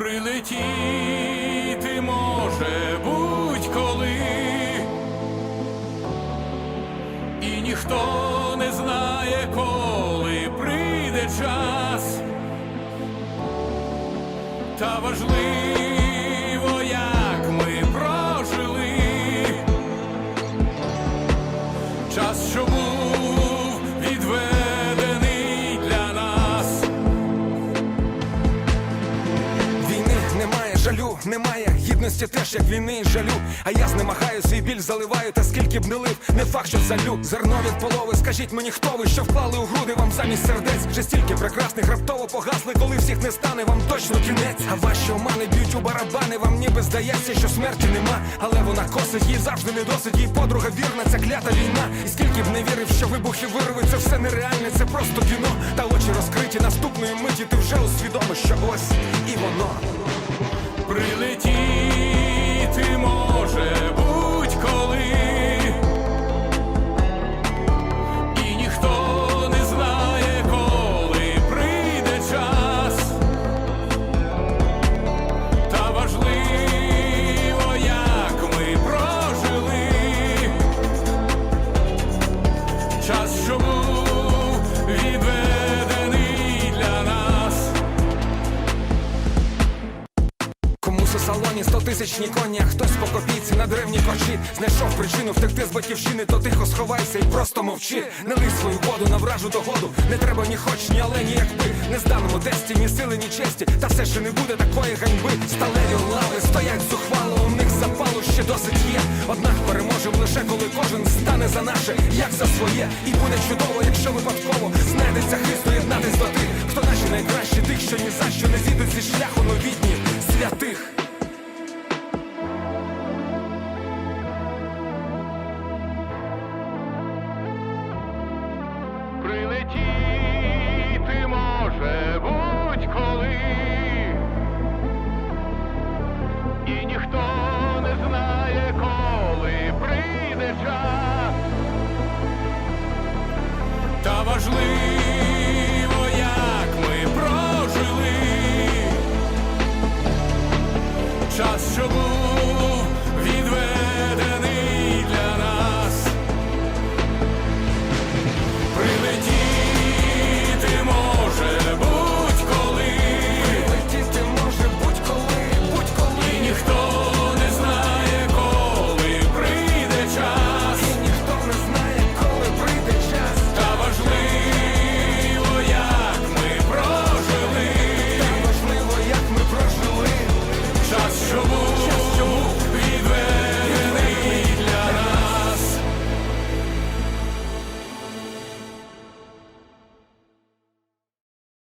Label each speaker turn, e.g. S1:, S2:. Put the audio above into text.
S1: Прилетіти може будь-коли, і ніхто не знає, коли прийде час, та важливо,
S2: немає гідності теж як війни і жалю. А я знемагаю свій біль заливаю, та скільки б не лив, не факт, що залю. Зерно від полови, скажіть мені, хто ви, що вклали у груди вам замість сердець. Вже стільки прекрасних раптово погасли, коли всіх не стане, вам точно кінець. А ваші омани б'ють у барабани, вам ніби здається, що смерті нема. Але вона косить, їй завжди не досить, їй подруга вірна, ця клята війна. І скільки б не вірив, що вибухи вирви, це все нереальне, це просто кіно. Та очі розкриті наступної миті, ти вже усвідомиш, що ось і воно.
S1: Прилетіти може будь-коли, і ніхто не знає, коли прийде час, та важливо, як ми прожили. Час, що
S2: салоні сто тисячні коні, а хтось по копійці на древній корчі Знайшов причину втекти з батьківщини, то тихо сховайся і просто мовчи. Не лий свою воду на вражу догоду. Не треба ні хоч, ні але, ні якби. Не зданому тесті, ні сили, ні честі. Та все ще не буде такої ганьби. Сталеві лави стоять зухвало, у них запалу ще досить є. Однак переможем лише коли кожен стане за наше, як за своє. І буде чудово, якщо випадково знайдеться хист єднатись до тих, хто наші найкращі, тих, що ні за що City.